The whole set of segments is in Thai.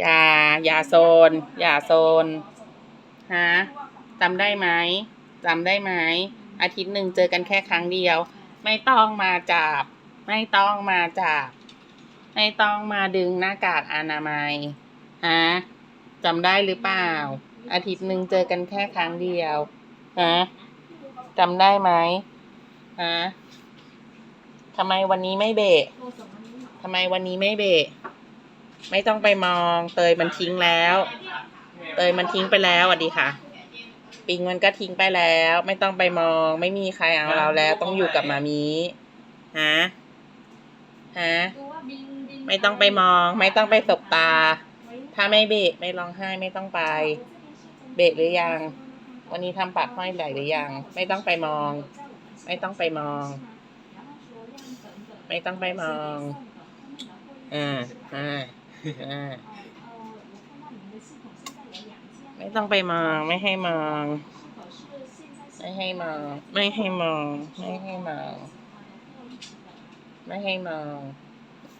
อย่า อย่าโซน อย่าโซนฮะจำได้ไหมจำได้ไหมอาทิตย์หนึ่งเจอกันแค่ครั้งเดียว ไม่ต้องมาจับ ไม่ต้องมาจับ ไม่ต้องมาดึงหน้ากากอนามัยฮะจำได้หรือเปล่า อาทิตย์หนึ่งเจอกันแค่ครั้งเดียวฮะจำได้ไหมฮะทำไมวันนี้ไม่เบะทำไมวันนี้ไม่เบะ ไม่ต้องไปมองเตยมันทิ้งแล้ว เตยมันทิ้งไปแล้วสวัสดีค่ะ ปิงมันก็ทิ้งไปแล้ว ไม่ต้องไปมอง ไม่มีใครเอาเราแล้ว ต้องอยู่กับมามีฮะฮะไม่ต้องไปมอง ไม่ต้องไปสบตา ถ้าไม่เบะไม่ร้องไห้ไม่ต้องไป เบะหรือยัง วันนี้ทำปากห้อยไหลหรือยัง ไม่ต้องไปมอง ไม่ต้องไปมอง ไม่ต้องไปมองอ่าอ่า ไม่ต้องไปมองไม่ให้มองไม่ให้มองไม่ให้มองไม่ให้มองไม่ให้มอง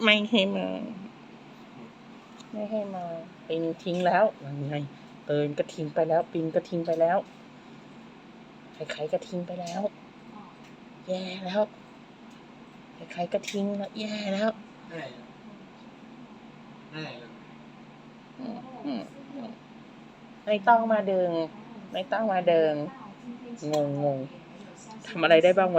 ไม่ให้มองไม่ให้มองปิงทิ้งแล้วยังไงเตินก็ทิ้งไปแล้ว ปิงก็ทิ้งไปแล้วใครๆก็ทิ้งไปแล้ว แย่แล้วใครๆก็ทิ้งแล้ว แย่แล้ว อืมอืมอืมไม่ต้องมาเดิงไม่ต้องมาเดิน งงงงทำอะไรได้บ้างวะ